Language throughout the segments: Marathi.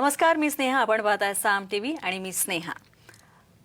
नमस्कार मी स्नेहा. आपण पाहताय साम टीव्ही आणि मी स्नेहा.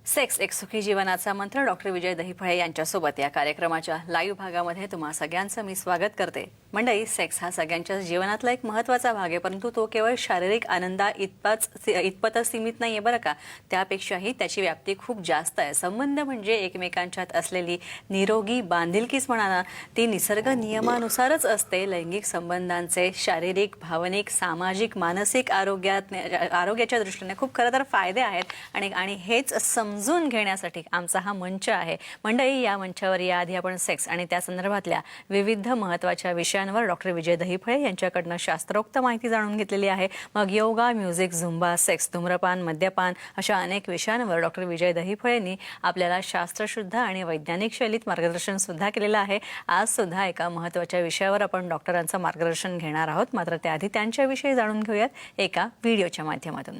सेक्स एक सुखी जीवनाचा मंत्र. डॉक्टर विजय दहीफळे यांच्यासोबत या कार्यक्रमाच्या लाईव्ह भागामध्ये तुम्हा सगळ्यांचं मी स्वागत करते. मंडळी सेक्स हा सगळ्यांच्या जीवनातला एक महत्त्वाचा भाग आहे परंतु तो केवळ शारीरिक आनंदा इतपाच इतपतच सीमित नाही आहे बरं का? त्यापेक्षाही त्याची व्याप्ती खूप जास्त आहे. संबंध म्हणजे एकमेकांच्यात असलेली निरोगी बांधिलकीच म्हणा ना ती निसर्ग नियमानुसारच असते. लैंगिक संबंधांचे शारीरिक भावनिक सामाजिक मानसिक आरोग्यात आरोग्याच्या दृष्टीने खूप खरं तर फायदे आहेत. आणि आणि हेच समजून घेण्यासाठी आमचा हा मंच आहे. मंडळी या मंचावर याआधी आपण सेक्स आणि त्या संदर्भातल्या विविध महत्त्वाच्या विषयांवर डॉक्टर विजय दहीफळे यांच्याकडनं शास्त्रोक्त माहिती जाणून घेतलेली आहे. मग योगा म्युझिक झुंबा सेक्स धूम्रपान मद्यपान अशा अनेक विषयांवर डॉक्टर विजय दहीफळेंनी आपल्याला शास्त्रशुद्ध आणि वैज्ञानिक शैलीत मार्गदर्शन सुद्धा केलेलं आहे. आज सुद्धा एका महत्त्वाच्या विषयावर आपण डॉक्टरांचं मार्गदर्शन घेणार आहोत. मात्र त्याआधी त्यांच्याविषयी जाणून घेऊयात एका व्हिडिओच्या माध्यमातून.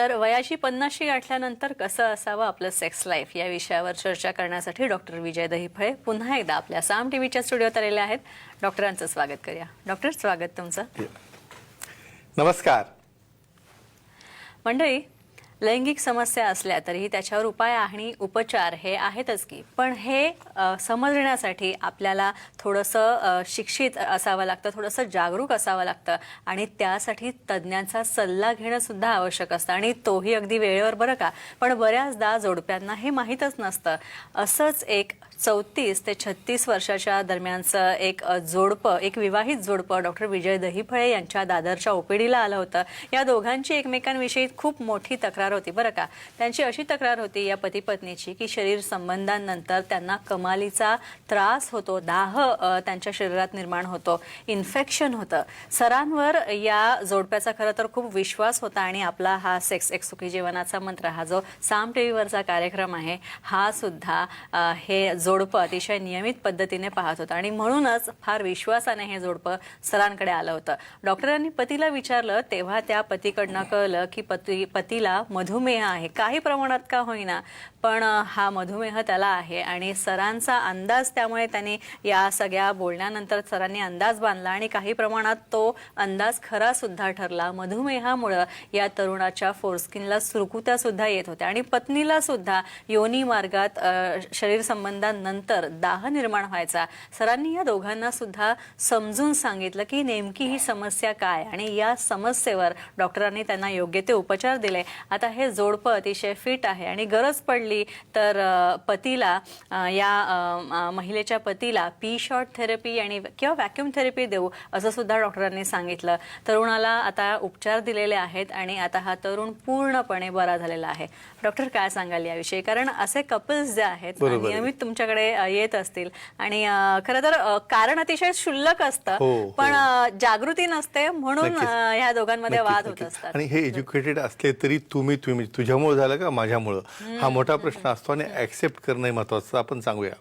तर वयाची पन्नाशी गाठल्यानंतर कसं असावं आपलं सेक्स लाईफ या विषयावर चर्चा करण्यासाठी डॉक्टर विजय दहीफळे पुन्हा एकदा आपल्या साम टीव्हीच्या स्टुडिओत आलेले आहेत. डॉक्टरांचं स्वागत करूया. डॉक्टर स्वागत तुमचं. नमस्कार. मंडळी लैंगिक समस्या असल्या तरीही त्याच्यावर उपाय आणि उपचार हे आहेतच की. पण हे समजण्यासाठी आपल्याला थोडंसं शिक्षित असावं लागतं थोडंसं जागरूक असावं लागतं आणि त्यासाठी तज्ज्ञांचा सल्ला घेणं सुद्धा आवश्यक असतं आणि तोही अगदी वेळेवर बरं का. पण बऱ्याचदा जोडप्यांना हे माहीतच नसतं. असंच एक चौतीस ते छत्तीस वर्षाच्या दरम्यानचं एक जोडपं एक विवाहित जोडपं डॉक्टर विजय दहीफळे यांच्या दादरच्या ओपीडीला आलं होतं. या दोघांची एकमेकांविषयी खूप मोठी तक्रार होती बरं का. त्यांची अशी तक्रार होती या पती पत्नीची की शरीर संबंधांनंतर त्यांना कमालीचा त्रास होतो दाह त्यांच्या शरीरात निर्माण होतो इन्फेक्शन होतं. सरांवर या जोडप्याचा खरं तर खूप विश्वास होता आणि आपला हा सेक्स एक सुखी जीवनाचा मंत्र हा जो साम टीव्हीवरचा कार्यक्रम आहे हा सुद्धा हे जो जोडपं अतिशय नियमित पद्धतीने पाहत होतं. आणि म्हणूनच फार विश्वासाने हे जोडपं सरांकडे आलं होतं. डॉक्टरांनी पतीला विचारलं तेव्हा त्या पतीकडनं कळलं की पती पतीला मधुमेह आहे. काही प्रमाणात का होईना पण हा मधुमेह त्याला आहे. आणि सरांचा अंदाज त्यामुळे त्यांनी या सगळ्या बोलण्यानंतर सरांनी अंदाज बांधला आणि काही प्रमाणात तो अंदाज खरा सुद्धा ठरला. मधुमेहामुळं या तरुणाच्या फोरस्किनला सुरकुत्या सुद्धा येत होत्या. आणि पत्नीला सुद्धा योनी मार्गात शरीर संबंधात संबंधांनंतर दाह निर्माण व्हायचा. सरांनी या दोघांना सुद्धा समजून सांगितलं की नेमकी ही समस्या काय? आणि या समस्येवर डॉक्टरांनी त्यांना योग्य ते उपचार दिले. आता हे जोडपं अतिशय फिट आहे आणि गरज पडली तर पतीला या महिलेच्या पतीला पी शॉर्ट थेरपी आणि किंवा व्हॅक्यूम थेरपी देऊ असं सुद्धा डॉक्टरांनी सांगितलं. तरुणाला आता उपचार दिलेले आहेत आणि आता हा तरुण पूर्णपणे बरा झालेला आहे. डॉक्टर काय सांगाल याविषयी? कारण असे कपल्स जे आहेत बरोबर आहे. तुमच्याकडे येत असतील. आणि खरं तर कारण अतिशय क्षुल्लक हो, असतं. हो. पण अ, जागृती नसते म्हणून ह्या दोघांमध्ये वाद होत. असतात. आणि हे एज्युकेटेड असले तरी तुम्ही तुम्ही तुझ्यामुळे झालं का माझ्यामुळं? हा मोठा प्रश्न असतो आणि ऍक्सेप्ट करणं महत्वाचं आपण सांगूया.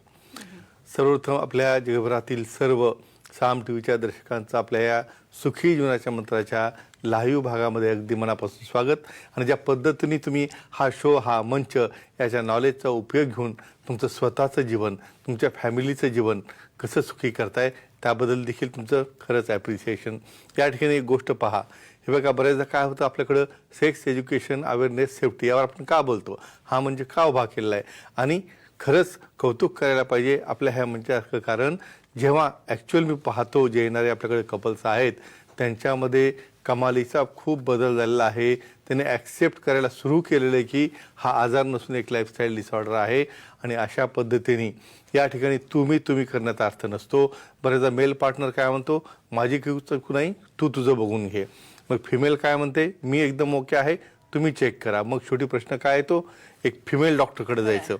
सर्वप्रथम आपल्या जगभरातील सर्व साम टी व्हीच्या दर्शकांचं आपल्या या सुखी जीवनाच्या मंत्राच्या लाईव्ह भागामध्ये अगदी मनापासून स्वागत. आणि ज्या पद्धतीने तुम्ही हा शो हा मंच याच्या नॉलेजचा उपयोग घेऊन तुमचं स्वतःचं जीवन तुमच्या फॅमिलीचं जीवन कसं सुखी करताय त्याबद्दल देखील तुमचं खरंच ॲप्रिसिएशन या ठिकाणी एक गोष्ट पहा. हे बघा बऱ्याचदा काय होतं आपल्याकडं सेक्स एज्युकेशन अवेअरनेस सेफ्टी यावर आपण का बोलतो? हा म्हणजे का उभा केलेला आहे? आणि खरंच कौतुक करायला पाहिजे आपल्या ह्या मंचासारखं कारण जेव्हा ॲक्च्युअल मी पाहतो जे येणारे आपल्याकडे कपल्स आहेत त्यांच्यामध्ये कमालीचा खूप बदल झालेला आहे. त्याने ॲक्सेप्ट करायला सुरू केलेलं आहे की हा आजार नसून एक लाईफस्टाईल डिसऑर्डर आहे आणि अशा पद्धतीने या ठिकाणी तुम्ही तुम्ही करण्याचा अर्थ नसतो. बऱ्याचदा मेल पार्टनर काय म्हणतो माझी किव नाही तू तुझं बघून घे. मग फिमेल काय म्हणते मी एकदम ओके आहे तुम्ही चेक करा. मग शेवटी प्रश्न काय येतो एक फिमेल डॉक्टरकडे जायचं.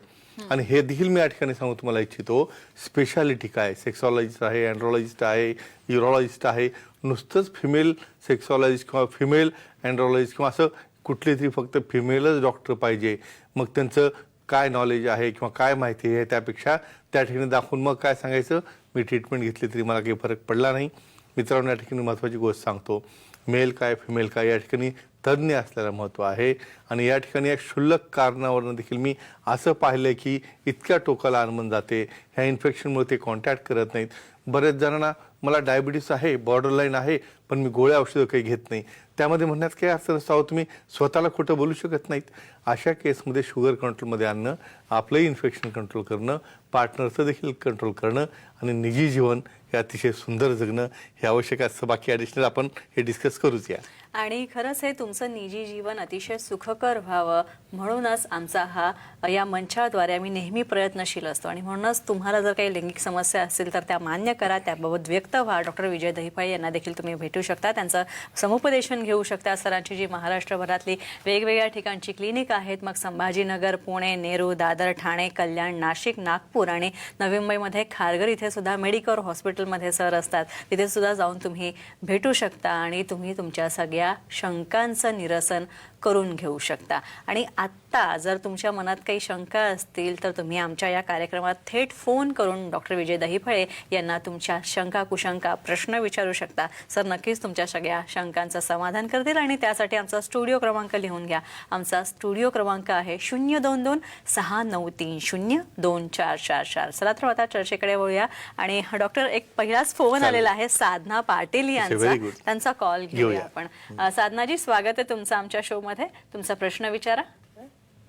आणि हे देखील मी या ठिकाणी सांगू तुम्हाला इच्छितो स्पेशालिटी काय? सेक्सॉलॉजिस्ट आहे अँड्रॉलॉजिस्ट आहे युरोलॉजिस्ट आहे. नुसतंच फिमेल सेक्सॉलॉजिस्ट किंवा फिमेल अँड्रॉलॉजिस्ट किंवा असं कुठली तरी फक्त फिमेलच डॉक्टर पाहिजे. मग त्यांचं काय नॉलेज आहे किंवा काय माहिती आहे त्यापेक्षा त्या ठिकाणी दाखवून मग काय सांगायचं? मी ट्रीटमेंट घेतली तरी मला काही फरक पडला नाही. मित्रांनो या ठिकाणी महत्त्वाची गोष्ट सांगतो. मेल काय फिमेल काय? या ठिकाणी तज्ज्ञ असल्याला महत्त्व आहे. आणि या ठिकाणी या क्षुल्लक कारणावरनं देखील मी असं पाहिलं की इतक्या टोकाला आणून जाते. ह्या इन्फेक्शनमुळे ते कॉन्टॅक्ट करत नाहीत. बरेच जणांना मला डायबिटीस आहे बॉर्डरलाईन आहे पण मी गोळ्या औषधं काही घेत नाही. त्यामध्ये म्हणण्यात काही अर्थ नसतो तुम्ही स्वतःला खोटं बोलू शकत नाहीत. अशा केसमध्ये शुगर कंट्रोलमध्ये आणणं आपलंही इन्फेक्शन कंट्रोल करणं पार्टनरचं देखील कंट्रोल करणं आणि निजी जीवन हे अतिशय सुंदर जगणं हे आवश्यक असतं. बाकी ॲडिशनल आपण हे डिस्कस करूच या. आणि खरंच हे तुमचं निजी जीवन अतिशय सुखकर व्हावं म्हणूनच आमचा हा या मंचाद्वारे आम्ही नेहमी प्रयत्नशील असतो. आणि म्हणूनच तुम्हाला जर काही लैंगिक समस्या असतील तर त्या मान्य करा. त्याबाबत व्यक्त व्हा. डॉक्टर विजय दहिफाळे यांना देखील तुम्ही भेटू शकता. त्यांचं समुपदेशन घेऊ शकता. सरांची जी महाराष्ट्रभरातली वेगवेगळ्या ठिकाणची क्लिनिक आहेत. मग संभाजीनगर पुणे नेहरू दादर ठाणे कल्याण नाशिक नागपूर आणि नवी मुंबईमध्ये खारघर इथे सुद्धा मेडिकल हॉस्पिटलमध्ये सर असतात. तिथे सुद्धा जाऊन तुम्ही भेटू शकता आणि तुम्ही तुमच्या सगळ्या शंकांचं निरसन करून घेऊ शकता. आणि आत्ता जर तुमच्या मनात काही शंका असतील तर तुम्ही आमच्या या कार्यक्रमात थेट फोन करून डॉक्टर विजय दहिफळे यांना तुमच्या शंका कुशंका प्रश्न विचारू शकता. सर नक्कीच तुमच्या सगळ्या शंकांचं समाधान करतील आणि त्यासाठी आमचा स्टुडिओ क्रमांक लिहून घ्या. आमचा स्टुडिओ क्रमांक आहे शून्य दोन दोन सहा नऊ तीन शून्य दोन चार चार चार. चला तर आता चर्चेकडे वळूया आणि डॉक्टर एक पहिलाच फोन. आलेला आहे साधना पाटील यांचा. त्यांचा कॉल घेऊया. आपण. साधनाजी स्वागत आहे तुमचं आमच्या शो मध्ये तुमचा प्रश्न विचारा.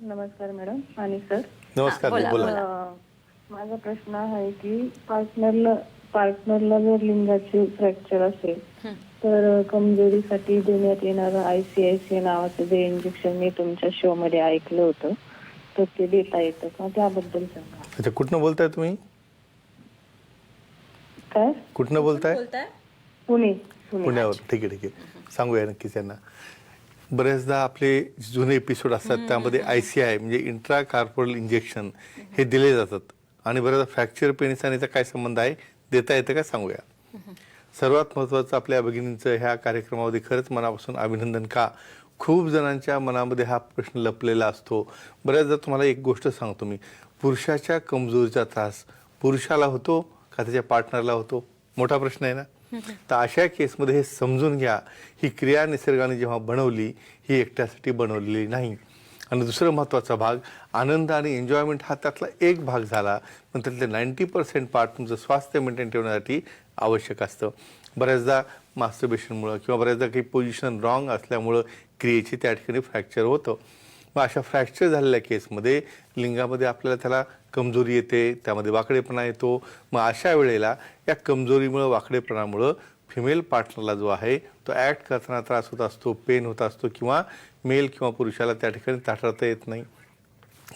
नमस्कार मॅडम. आणि सर? नमस्कार बोला, बोला. बोला. अं, माझा प्रश्न आहे की पार्टनरला पार्टनरला जर लिंगाचे फ्रॅक्चर असेल तर कमजोरीसाठी देण्यात येणारं आयसीआयसी नावाचं जे इंजेक्शन मी तुमच्या शो मध्ये ऐकलं होतं तर ते देता येतं का? त्याबद्दल सांगा. अच्छा कुठनं बोलताय तुम्ही? काय? कुठनं बोलताय? पुणे पुणे. पुण्यावर. ठीक आहे ठीक आहे. सांगूया नक्कीच यांना. बरेचदा आपले जुने एपिसोड असतात त्यामध्ये आय सी आय म्हणजे इंट्रा कार्पोरल इंजेक्शन हे दिले जातात. आणि बऱ्याचदा फ्रॅक्चर पेनिसानीचा काय संबंध आहे देता येतं का सांगूया. सर्वात महत्त्वाचं आपल्या भगिनींचं ह्या कार्यक्रमामध्ये खरंच मनापासून अभिनंदन का? खूप जणांच्या मनामध्ये हा प्रश्न लपलेला असतो. बऱ्याचदा तुम्हाला एक गोष्ट सांगतो मी. पुरुषाच्या कमजोरीचा त्रास पुरुषाला होतो का त्याच्या पार्टनरला होतो? मोठा प्रश्न आहे ना? तर अशा केसमध्ये हे समजून घ्या ही क्रिया निसर्गाने जेव्हा बनवली ही एकट्यासाठी बनवलेली नाही. आणि दुसरं महत्त्वाचा भाग आनंद आणि एन्जॉयमेंट हा त्यातला एक भाग झाला पण त्यातले नाईन्टी पर्सेंट पार्ट तुमचं स्वास्थ्य मेंटेन ठेवण्यासाठी आवश्यक असतं. बऱ्याचदा मास्टरबेशनमुळं किंवा बऱ्याचदा काही पोझिशन रॉंग असल्यामुळं क्रियेची त्या ठिकाणी फ्रॅक्चर होतं. मग अशा फ्रॅक्चर झालेल्या केसमध्ये लिंगामध्ये आपल्याला त्याला कमजोरी येते त्यामध्ये वाकडेपणा येतो. मग अशा वेळेला या कमजोरीमुळं वाकडेपणामुळं फिमेल पार्टनरला जो आहे तो ॲक्ट करताना त्रास होत असतो पेन होत असतो किंवा मेल किंवा पुरुषाला त्या ठिकाणी ताठरता येत नाही.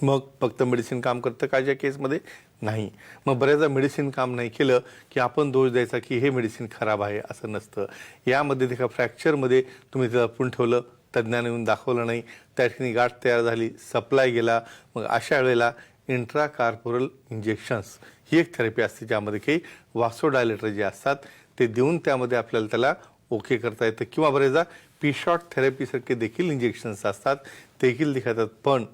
मग फक्त मेडिसिन काम करतं का ज्या केसमध्ये? नाही. मग बऱ्याचदा मेडिसिन काम नाही केलं की आपण दोष द्यायचा की हे मेडिसिन खराब आहे असं नसतं. यामध्ये देखा फ्रॅक्चरमध्ये तुम्ही ते आपण ठेवलं तज्ज्ञाने येऊन दाखवलं नाही. त्या ठिकाणी गाठ तयार झाली सप्लाय गेला. मग अशा वेळेला इंट्रा कार्पोरल इंजेक्शन्स ही एक थेरपी असते ज्यामध्ये काही वासोडायलेटर जे असतात ते देऊन त्यामध्ये आपल्याला त्याला ओके करता येतं. किंवा बरेचदा पीशॉट थेरपीसारखे देखील इंजेक्शन्स असतात. देखील दिखातात. पण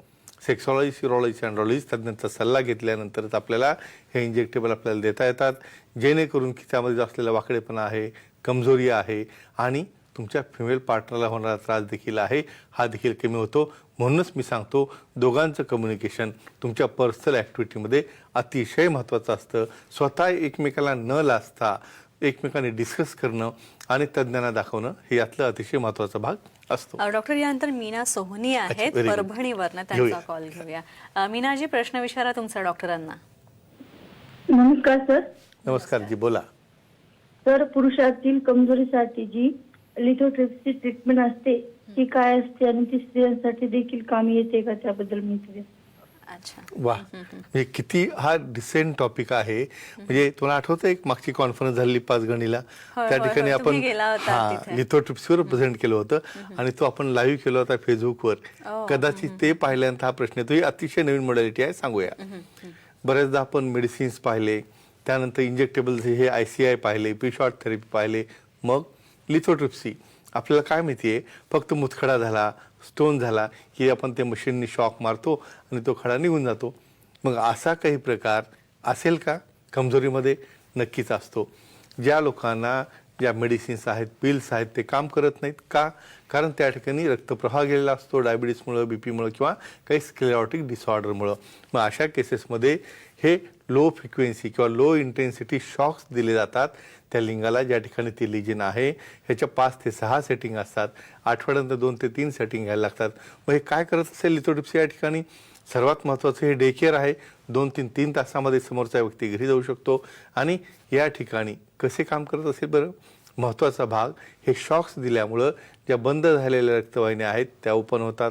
सेक्सॉलॉजी सिरोलॉजी अँड्रॉलॉजी तज्ज्ञांचा सल्ला घेतल्यानंतरच आपल्याला हे इंजेक्टेबल आपल्याला देता येतात. जेणेकरून की त्यामध्ये जो असलेला वाकडेपणा आहे कमजोरी आहे आणि तुमच्या फिमेल पार्टनरला होणारा त्रास देखील आहे. हा देखील कमी होतो. म्हणूनच मी सांगतो दोघांचं कम्युनिकेशन तुमच्या पर्सनल ॲक्टिव्हिटीमध्ये अतिशय महत्त्वाचं असतं. स्वतः एकमेकाला न लाजता एकमेकांनी डिस्कस करणं आणि तज्ज्ञांना दाखवणं हे यातलं अतिशय महत्त्वाचा भाग असतो. डॉक्टर यानंतर मीना सोहनी आहेत. परभणीवरनं त्यांचा. कॉल घेऊया. अ, मीनाजी प्रश्न विचारा तुमचा डॉक्टरांना. नमस्कार सर. नमस्कार जी बोला. तर पुरुषातील कमजोरीसाठी जी लिथोट्रिप्सची ट्रीटमेंट असते ती काय असते आणि ती स्त्रियांसाठी देखील कामी येते का त्याबद्दल माहिती वा. म्हणजे किती हा डिसेंट टॉपिक आहे. म्हणजे तुला आठवतं एक मागची कॉन्फरन्स झालेली पाच गणीला? त्या ठिकाणी. आपण तुम्ही गेला होता हा तिथे. लिथोट्रिप्सीवर प्रेझेंट केलं होतं आणि तो आपण लाईव्ह केला होता फेसबुकवर ओ, कदाचित ते पाहिल्यानंतर हा प्रश्न येतो ही अतिशय नवीन मॉडॅलिटी आहे सांगूया. बऱ्याचदा आपण मेडिसिन्स पाहिले त्यानंतर इंजेक्टेबल्स हे आय सी आय पाहिले पी शॉर्ट थेरपी पाहिले मग लिथोट्रिप्सी. आपल्याला काय माहिती आहे फक्त मुतखडा झाला स्टोन झाला की आपण ते मशीननी शॉक मारतो आणि तो खडा निघून जातो. मग असा काही प्रकार असेल का? कमजोरीमध्ये नक्कीच असतो. ज्या लोकांना ज्या मेडिसिन्स आहेत पिल्स आहेत ते काम करत नाहीत का? कारण त्या ठिकाणी रक्तप्रवाह गेलेला असतो डायबिटीसमुळं बी पीमुळं किंवा काही स्क्लेरॉटिक डिसऑर्डरमुळं मग अशा केसेसमध्ये हे लो फ्रिक्वेन्सी किंवा लो इंटेन्सिटी शॉक्स दिले जातात. त्या लिंगाला ज्या ठिकाणी ती लिजिन आहे ह्याच्या पाच ते सहा सेटिंग असतात. आठवड्यानंतर दोन ते तीन सेटिंग घ्यायला लागतात. मग हे काय करत असेल लिथोडिप्सी या ठिकाणी? सर्वात महत्त्वाचं हे डे केअर आहे. दोन तीन तीन तासामध्ये समोरचा व्यक्ती घरी जाऊ शकतो. आणि या ठिकाणी कसे काम करत असेल बरं? महत्त्वाचा भाग हे शॉक्स दिल्यामुळं ज्या बंद झालेल्या रक्तवाहिन्या आहेत त्या ओपन होतात.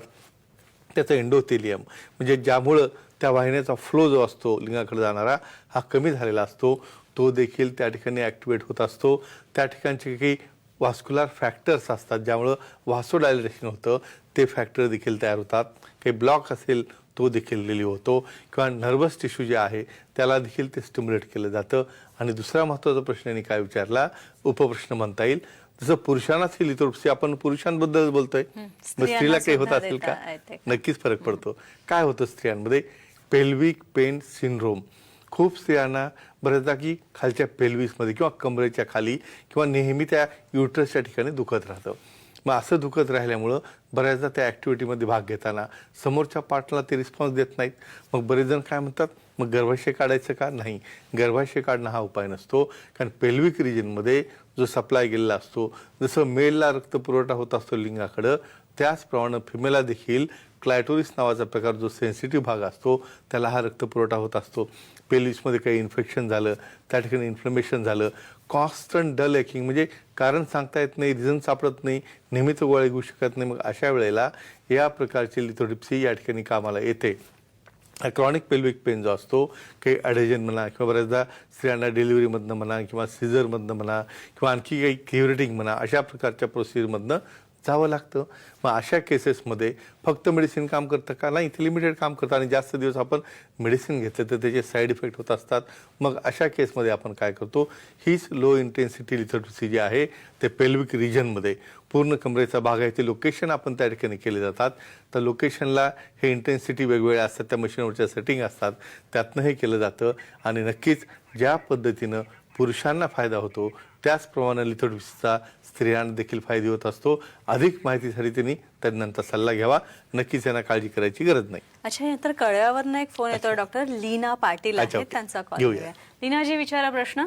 त्याचं एंडोथेलियम म्हणजे ज्यामुळं त्या वाहिन्याचा फ्लो जो असतो लिंगाकडे जाणारा हा कमी झालेला असतो. तो देखील त्या ठिकाणी ॲक्टिवेट होत असतो. त्या ठिकाणचे काही वास्क्युलर फॅक्टर्स असतात ज्यामुळं वासोडायलेशन होतं ते फॅक्टर देखील तयार होतात. काही ब्लॉक असेल तो देखील रिलीव्ह होतो. किंवा नर्वस टिश्यू जे आहे त्याला देखील ते स्टिम्युलेट केलं जातं. आणि दुसरा महत्त्वाचा प्रश्न यांनी काय विचारला? उपप्रश्न म्हणता येईल. जसं पुरुषांनाच ही लिथोप्सी आपण पुरुषांबद्दल बोलतोय. मग स्त्रीला काही होत असेल का. नक्कीच फरक पडतो. काय होतं स्त्रियांमध्ये? Pelvic pain syndrome. खूप स्त्रियांना बऱ्याचदा की खालच्या पेल्विसमध्ये किंवा कमरेच्या खाली किंवा नेहमी त्या युट्रसच्या ठिकाणी दुखत राहतं. मग असं दुखत राहिल्यामुळं बऱ्याचदा त्या ॲक्टिव्हिटीमध्ये भाग घेताना समोरच्या पार्टला ते रिस्पॉन्स देत नाहीत. मग बरेच जण काय म्हणतात मग गर्भाशय काढायचं का? नाही. गर्भाशय काढणं हा उपाय नसतो. कारण पेल्विक रिजनमध्ये जो सप्लाय गेलेला असतो जसं मेलला रक्तपुरवठा होत असतो लिंगाकडं त्याचप्रमाणे फिमेलला देखील क्लायटोरिस नावाचा प्रकार जो सेन्सिटिव्ह भाग असतो त्याला हा रक्तपुरवठा होत असतो. पेलिसमध्ये काही इन्फेक्शन झालं त्या ठिकाणी इन्फ्लमेशन झालं. कॉन्स्टंट डल एकिंग म्हणजे कारण सांगता येत नाही रिझन सापडत नाही नेहमीच गोळ्या घेऊ शकत नाही. मग अशा वेळेला या प्रकारची लिथोडिप्सी या ठिकाणी कामाला येते. क्रॉनिक पेल्विक पेन जो असतो काही ॲडेजन म्हणा किंवा बऱ्याचदा स्त्रियांना डिलिव्हरीमधनं म्हणा किंवा सिझरमधनं म्हणा किंवा आणखी काही क्युरेटिंग म्हणा अशा प्रकारच्या प्रोसिजरमधनं जावं लागतं. मग अशा केसेसमध्ये फक्त मेडिसिन काम करतं का? नाही इथे लिमिटेड काम करतं आणि जास्त दिवस आपण मेडिसिन घेतलं तर त्याचे साईड इफेक्ट होत असतात. मग अशा केसमध्ये आपण काय करतो? हीच लो इंटेन्सिटी लिथोट्रिसी जी आहे ते पेल्विक रिजनमध्ये पूर्ण कमरेचा भाग आहे. ते लोकेशन आपण त्या ठिकाणी केले जातात. तर लोकेशनला हे इंटेन्सिटी वेगवेगळ्या असतात. त्या मशीनवरच्या सेटिंग असतात. त्यातनं हे केलं जातं. आणि नक्कीच ज्या पद्धतीनं पुरुषांना फायदा होतो त्याचप्रमाणे लिथोट्रिसीचा स्त्रियांना देखील फायदे होत असतो. अधिक माहितीसाठी त्यांनी तज्ज्ञांचा सल्ला घ्यावा. नक्कीच यांना काळजी करायची गरज नाही. अच्छा तर कळव्यावरनं एक फोन येतो डॉक्टर लीना पाटील आहेत. त्यांचा कॉल लीनाजी विचारा प्रश्न.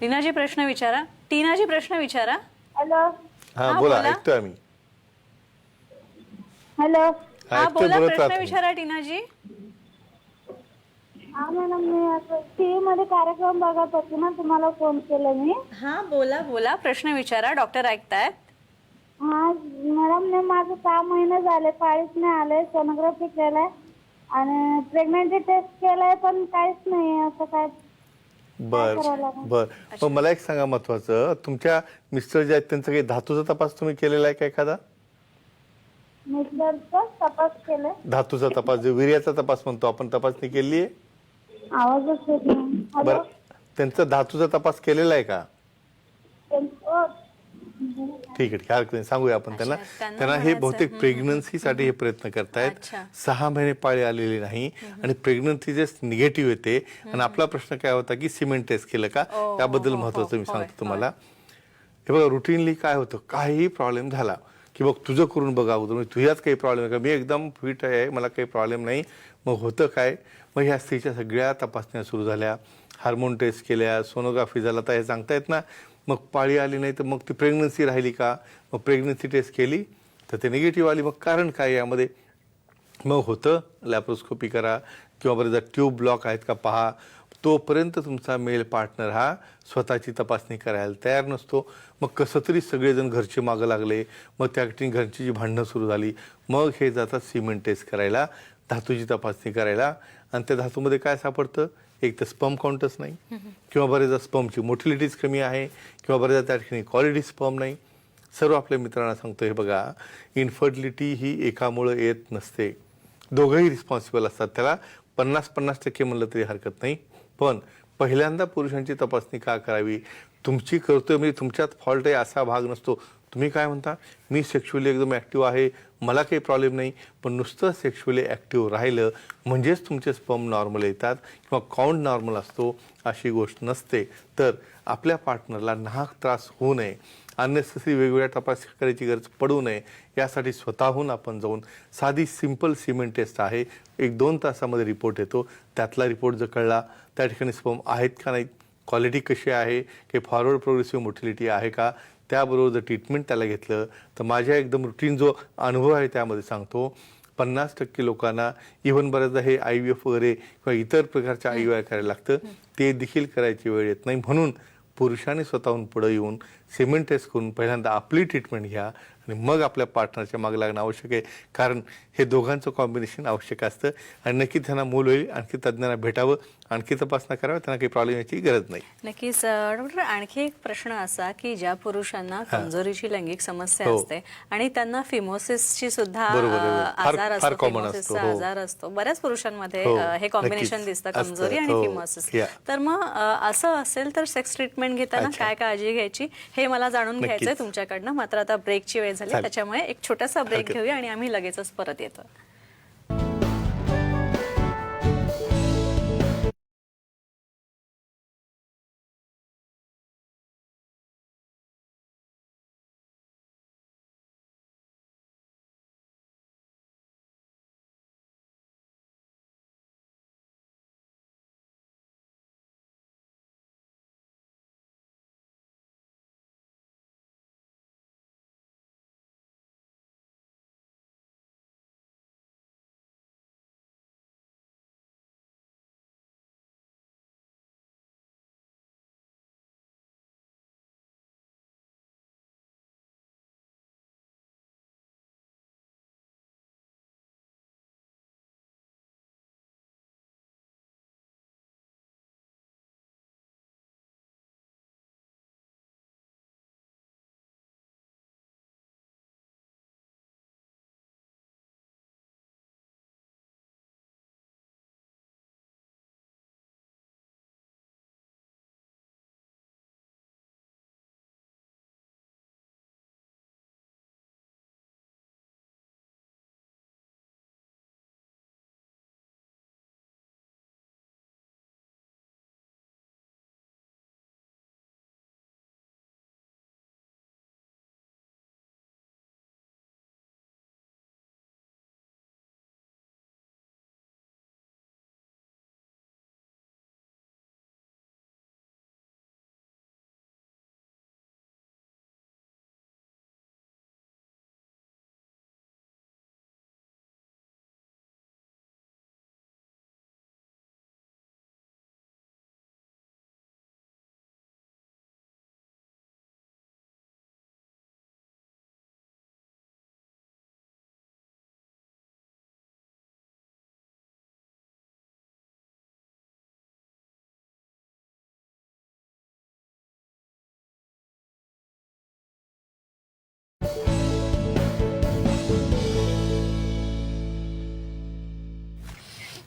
लीनाजी प्रश्न विचारा. टीनाजी प्रश्न विचारा. हॅलो. हा बोला. ऐकतोय आम्ही. हॅलो. हा बोला प्रश्न. विचारा टीनाजी. हा मॅडम मी असं टीव्ही मध्ये कार्यक्रम बघत होते ना तुम्हाला फोन केला मी. हा बोला बोला. प्रश्न विचारा डॉक्टर ऐकतायत. हा मॅडम मी माझं सहा महिने झाले पाळीच नाही आले सोनोग्राफी केलंय. आणि प्रेग्नन्सी टेस्ट केलाय पण काहीच नाही असं काय बर करावं लागेल? बर. मग मला एक सांगा महत्वाचं. तुमच्या मिस्टर जे आहेत त्यांचा काही धातूचा तपास तुम्ही केलेला आहे का एखादा? मिस्टरचा तपास केलाय. धातूचा तपास जो विर्याचा तपास म्हणतो आपण तपासणी केली आहे आवाजच येत नाही. हॅलो? त्यांचा धातूचा तपास केलेला आहे का? ठीक आहे ठीक आहे. हरकत नाही सांगूया आपण त्यांना. अच्छा, त्यांना त्यांना हे म्हणायचं, बहुतेक हम्म, प्रेग्नन्सीसाठी हे प्रयत्न करतायत. अच्छा. सहा महिने पाळी आलेली नाही आणि प्रेग्नन्सी जे निगेटिव्ह येते आणि आपला प्रश्न काय होता की सिमेंट टेस्ट केलं का? हो, त्याबद्दल हो, हो, महत्वाचं मी होय, सांगतो. तुम्हाला. हे बघा रुटीनली काय होतं? काहीही प्रॉब्लेम झाला की बघ तुझं करून बघा अगोदर. म्हणजे तुझ्याच काही प्रॉब्लेम आहे का मी एकदम फिट आहे मला काही प्रॉब्लेम नाही. मग होतं काय? मग ह्या स्त्रीच्या सगळ्या तपासण्या सुरू झाल्या. हार्मोन टेस्ट केल्या सोनोग्राफी झाला तर हे सांगता येत ना. मग पाळी आली नाही तर मग ती प्रेग्नन्सी राहिली का? मग प्रेग्नन्सी टेस्ट केली तर ते निगेटिव्ह आली. मग कारण काय यामध्ये? मग होतं लॅप्रोस्कोपी करा किंवा बरेचदा ट्यूब ब्लॉक आहेत का पहा. तोपर्यंत तुमचा मेल पार्टनर हा स्वतःची तपासणी करायला तयार नसतो. मग कसं तरी सगळेजण घरचे मागं लागले. मग त्या ठिकाणी घरची जी भांडणं सुरू झाली. मग हे जातात सिमेंट टेस्ट करायला धातूची तपासणी करायला. आणि त्या धातूमध्ये काय सापडतं? एक तर स्पम काउंटच नाही. किंवा बरेचदा स्पमची मोटिलिटीज कमी आहे किंवा बरेचदा त्या ठिकाणी क्वालिटी स्पम नाही. सर्व आपल्या मित्रांना सांगतो हे बघा इन्फर्टिलिटी ही एकामुळं येत नसते. दोघंही रिस्पॉन्सिबल असतात. त्याला पन्नास पन्नास टक्के म्हणलं तरी हरकत नाही. पण पहिल्यांदा पुरुषांची तपासणी का करावी? तुमची करतोय म्हणजे तुमच्यात फॉल्ट आहे असा भाग नसतो. तुम्ही काय म्हणता? मी सेक्शुअली एकदम ॲक्टिव्ह आहे. मला काही प्रॉब्लेम नाही पण नुसतं सेक्शुअली ॲक्टिव्ह राहिलं म्हणजेच तुमचे स्पम नॉर्मल येतात किंवा काउंट नॉर्मल असतो अशी गोष्ट नसते. तर आपल्या पार्टनरला नाहक त्रास होऊ नये. अननेसेसरी वेगवेगळ्या तपास करायची गरज पडू नये. यासाठी स्वतःहून आपण जाऊन साधी सिंपल सिमेंट टेस्ट आहे. एक दोन तासामध्ये रिपोर्ट येतो. त्यातला रिपोर्ट जर कळला त्या ठिकाणी स्पम आहेत का नाहीत? क्वालिटी कशी आहे? की फॉरवर्ड प्रोग्रेसिव्ह मोटिलिटी आहे का? त्याबरोबर जर ट्रीटमेंट त्याला घेतलं तर माझ्या एकदम रुटीन जो अनुभव आहे त्यामध्ये सांगतो पन्नास टक्के लोकांना इव्हन बऱ्याचदा हे आय व्ही एफ वगैरे किंवा इतर प्रकारचे आय व्ही आय करायला लागतं ते देखील करायची वेळ येत नाही. म्हणून पुरुषांनी स्वतःहून पुढे येऊन सिमेंट टेस्ट करून पहिल्यांदा आपली ट्रीटमेंट घ्या आणि मग आपल्या पार्टनरच्या मागे लागणं आवश्यक आहे. कारण हे दोघांचं कॉम्बिनेशन आवश्यक असतं आणि नक्की त्यांना मूल होईल आणखी तज्ज्ञांना भेटावं. आणखी तपासणा करावं त्यांना काही प्रॉब्लेम याची गरज नाही नक्कीच डॉक्टर आणखी एक प्रश्न असा की ज्या पुरुषांना कमजोरीची लैंगिक समस्या हो. असते आणि त्यांना फिमोसिसची सुद्धा आजार असतो हो. आजार असतो बऱ्याच पुरुषांमध्ये हो, हे कॉम्बिनेशन. दिसतं कमजोरी आणि. फिमोसिस. तर मग असं असेल तर सेक्स ट्रीटमेंट घेताना. काय काळजी घ्यायची हे मला जाणून. घ्यायचंय तुमच्याकडनं मात्र आता ब्रेकची वेळ झाली. त्याच्यामुळे एक छोटासा ब्रेक घेऊया आणि आम्ही लगेचच परत येतो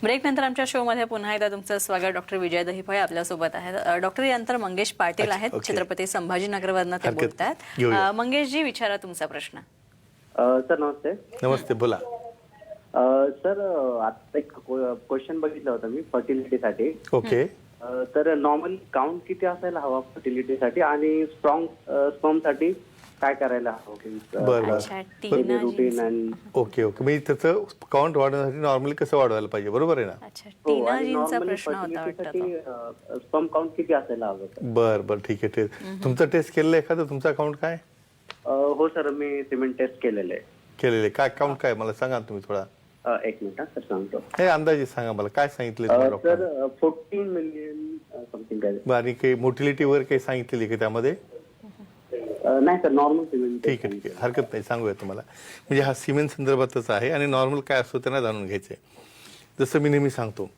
ब्रेक नंतर आमच्या शो मध्ये पुन्हा एकदा तुमचं स्वागत डॉक्टर विजय दहिफळे आपल्यासोबत आहेत. डॉक्टर यानंतर मंगेश पाटील आहेत. छत्रपती संभाजीनगरवरनं ते हरकत बोलत नाही. आहेत घेऊया. मंगेशजी विचारा तुमचा प्रश्न. सर नमस्ते. नमस्ते बोला. सर आता एक क्वेश्चन बघितलं होतं मी फर्टिलिटीसाठी ओके. तर नॉर्मल काउंट किती असायला हवा फर्टिलिटीसाठी आणि स्ट्रॉंग स्पर्मसाठी काय करायला हवं बरं अच्छा, बरं टीना रुटीन जीन्स. आणि ओके ओके. म्हणजे त्याचं काउंट वाढवण्यासाठी नॉर्मली कसं वाढवायला पाहिजे? बरोबर आहे ना? अच्छा हो, टीना आणि जींचा normally प्रश्न होता वाटतं तो. fertilityसाठी, अ, स्पर्म काउंट किती असायला हवं? सर बर बर. ठीक आहे टेस्ट तुमचं टेस्ट केलेलं आहे एखादं तुमचं अकाउंट काय? अ, हो सर मी सिमेंट टेस्ट केलेलं आहे. केलेलं आहे. काय अकाउंट काय? मला सांगा ना तुम्ही थोडा. अ, एक मिनिट हा, सर सांगतो. हे अंदाजे सांगा मला. काय सांगितलं अ, doctor sir fourteen million something काय? आणि काही मोटिलिटी वगैरे काही सांगितलेली का त्यामध्ये? नाही सर नॉर्मल सिमेंट ठीक आहे ठीक आहे. हरकत नाही. सांगूया तुम्हाला. म्हणजे हा सिमेंट संदर्भातच आहे आणि नॉर्मल काय असतो त्यांना जाणून घ्यायचं आहे जसं मी नेहमी सांगतो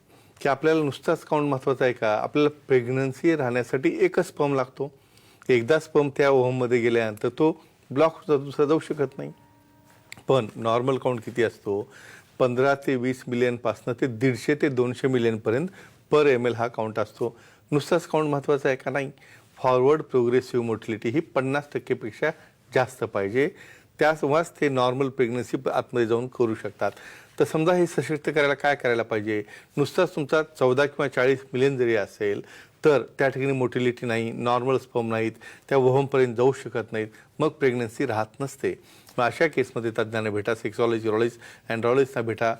की आपल्याला नुसताच काउंट महत्त्वाचा आहे का? आपल्याला प्रेग्नन्सी राहण्यासाठी एकच स्पर्म लागतो. एकदा स्पर्म त्या ओहममध्ये गेल्यानंतर तो ब्लॉक दुसरा जाऊ शकत नाही. पण नॉर्मल काउंट किती असतो? पंधरा ते वीस मिलियनपासनं ते दीडशे ते दोनशे मिलियनपर्यंत पर एम एल हा काउंट असतो. नुसताच काउंट महत्त्वाचा आहे का नाही? फॉरवर्ड प्रोग्रेसिव्ह मोटिलिटी ही पन्नास टक्केपेक्षा जास्त पाहिजे. त्यासोबतच ते नॉर्मल प्रेग्नन्सी आतमध्ये जाऊन करू शकतात. तर समजा हे सशक्त करायला काय करायला पाहिजे? नुसताच तुमचा चौदा किंवा चाळीस मिलियन जरी असेल तर त्या ठिकाणी मोटिलिटी नाही नॉर्मल स्पर्म नाहीत त्या वहमपर्यंत जाऊ शकत नाहीत मग प्रेग्नन्सी राहत नसते. मग अशा केसमध्ये तज्ज्ञांना भेटा सेक्सॉलॉजी युरॉलॉजिस्ट अँड्रॉलॉजिस्टना भेटा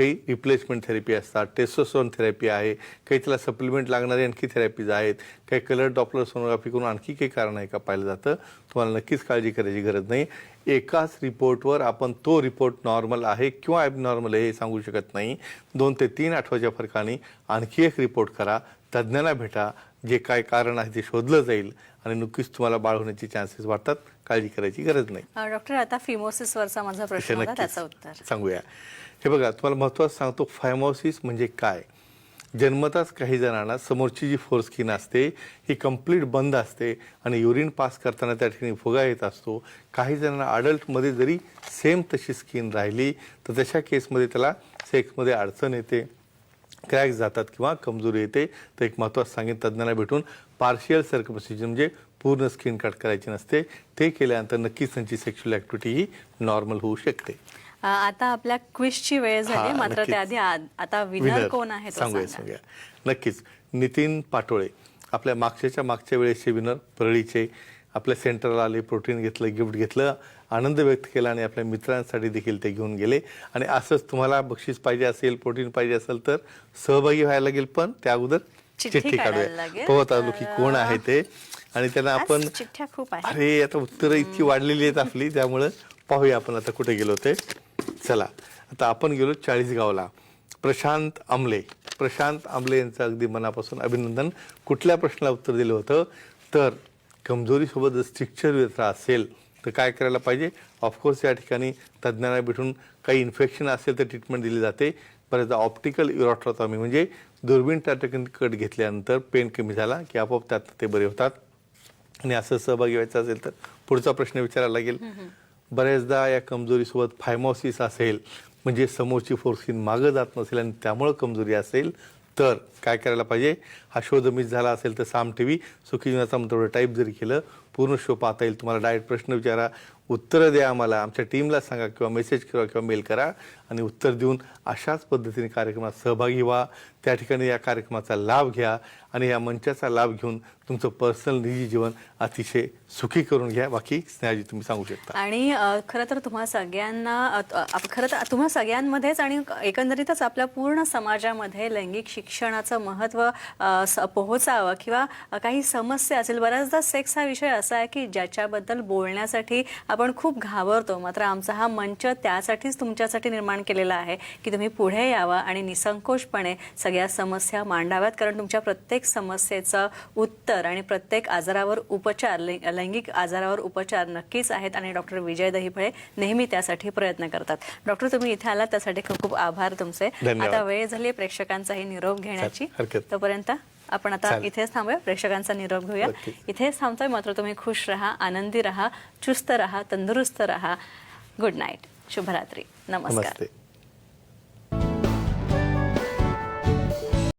काही रिप्लेसमेंट थेरपी असतात टेस्टोस्टोन थेरपी आहे काही त्याला सप्लिमेंट लागणारे आणखी थेरपीज आहेत काही कलर डॉपलर सोनोग्राफी करून आणखी काही कारण आहे का पाहिलं जातं? तुम्हाला नक्कीच काळजी करायची गरज नाही. एकाच रिपोर्टवर आपण तो रिपोर्ट नॉर्मल आहे किंवा ॲबनॉर्मल आहे हे सांगू शकत नाही. दोन ते तीन आठवड्याच्या फरकाने आणखी एक रिपोर्ट करा तज्ज्ञांना भेटा जे काय कारण आहे ते शोधलं जाईल आणि नक्कीच तुम्हाला बाळ होण्याचे चान्सेस वाढतात. काळजी करायची गरज नाही. डॉक्टर आता फिमोसिसवरचा माझा प्रश्न त्याचं उत्तर. सांगूया. हे बघा तुम्हाला महत्वाचं सांगतो फायमोसिस म्हणजे काय? जन्मताच काही जणांना समोरची जी फोर स्किन असते ही कंप्लीट बंद असते आणि युरिन पास करताना त्या ठिकाणी फुगा येत असतो. काही जणांना अडल्टमध्ये जरी सेम तशी स्किन राहिली तर तशा केसमध्ये त्याला सेक्समध्ये अडचण येते. क्रॅक्स जातात किंवा कमजोरी येते तर एक महत्त्वाचं सांगेन तज्ज्ञांना भेटून पार्शियल सर्कमसिजन म्हणजे पूर्ण स्किन कट करायची नसते ते केल्यानंतर नक्कीच त्यांची सेक्शुअल ॲक्टिव्हिटी ही नॉर्मल होऊ शकते आता आपल्या क्विजची वेळ झाली मात्र. त्याआधी आता विनर. कोण आहे सांगूया सांगा. सांगूया नक्कीच नितीन पाटोळे आपल्या मागच्याच्या मागच्या वेळेसचे विनर परळीचे आपल्या सेंटरला आले प्रोटीन घेतलं गिफ्ट घेतलं आनंद व्यक्त केला आणि आपल्या मित्रांसाठी देखील ते घेऊन गेले. आणि असंच तुम्हाला बक्षीस पाहिजे असेल प्रोटीन पाहिजे असेल तर सहभागी व्हायला लागेल पण त्या अगोदर चिठ्ठी काढूया. पाहत आलो की कोण आहे ते. आणि त्यांना आपण अरे आता उत्तरं इतकी वाढलेली आहेत आपली त्यामुळं पाहूया आपण आता कुठे गेलो ते. चला आता आपण गेलो चाळीसगावला. प्रशांत आमले. प्रशांत आमले यांचं अगदी मनापासून अभिनंदन. कुठल्या प्रश्नाला उत्तर दिलं होतं? तर कमजोरीसोबत जर स्ट्रिक्चर व्यथा असेल तर काय करायला पाहिजे? ऑफकोर्स या ठिकाणी तज्ज्ञांना भेटून काही इन्फेक्शन असेल तर ट्रीटमेंट दिली जाते. बऱ्याचदा ऑप्टिकल युरोट्रॉटॉमी म्हणजे दुर्बीण त्या ठिकाणी कट घेतल्यानंतर पेन कमी झाला की आपोआप त्यात ते बरे होतात. आणि असं सहभागी व्हायचं असेल तर पुढचा प्रश्न विचारायला लागेल. बऱ्याचदा या कमजोरीसोबत फायमॉसिस असेल म्हणजे समोरची फोर्सिन मागं जात नसेल आणि त्यामुळं कमजोरी असेल तर काय करायला पाहिजे? हा शोध मिस झाला असेल तर साम टी व्ही सुखी जीवनाचा मंत्र टाईप जरी केलं पूर्ण शो पाहता येईल. तुम्हाला डायरेक्ट प्रश्न विचारा. उत्तरं द्या आम्हाला. आमच्या टीमला सांगा किंवा मेसेज करा किंवा मेल करा आणि उत्तर देऊन अशाच पद्धतीने कार्यक्रमात सहभागी व्हा. त्या ठिकाणी या कार्यक्रमाचा लाभ घ्या आणि या मंचाचा लाभ घेऊन तुमचं पर्सनल निजी जीवन अतिशय सुखी करून घ्या. बाकी स्नेहाजी तुम्ही सांगू शकता. आणि खरं तर तुम्हा सगळ्यांना खरं तर तुम्हा सगळ्यांमध्येच आणि एकंदरीतच आपल्या पूर्ण समाजामध्ये लैंगिक शिक्षणाचं महत्त्व अ, स- पोहोचावं किंवा काही समस्या असेल बऱ्याचदा सेक्स हा विषय असा आहे की ज्याच्याबद्दल बोलण्यासाठी आपण खूप घाबरतो. मात्र आमचा हा मंच त्यासाठीच तुमच्यासाठी निर्माण केलेला आहे की तुम्ही पुढे यावं आणि निसंकोचपणे सगळ्या समस्या मांडाव्यात. कारण तुमच्या प्रत्येक समस्येचं उत्तर आणि प्रत्येक आजारावर उपचार लैंगिक आजारावर उपचार नक्कीच आहेत आणि डॉक्टर विजय दहिफळे नेहमी त्यासाठी प्रयत्न करतात. डॉक्टर तुम्ही इथे आलात त्यासाठी खूप खूप आभार तुमचे. आता वेळ झाली प्रेक्षकांचाही निरोप घेण्याची. हरकत. तोपर्यंत आपण आता. इथेच थांबूया. प्रेक्षकांचा निरोप घेऊया. इथेच थांबतोय मात्र तुम्ही खुश राहा आनंदी राहा चुस्त राहा तंदुरुस्त राहा. गुड नाईट शुभरात्री. नमस्कार.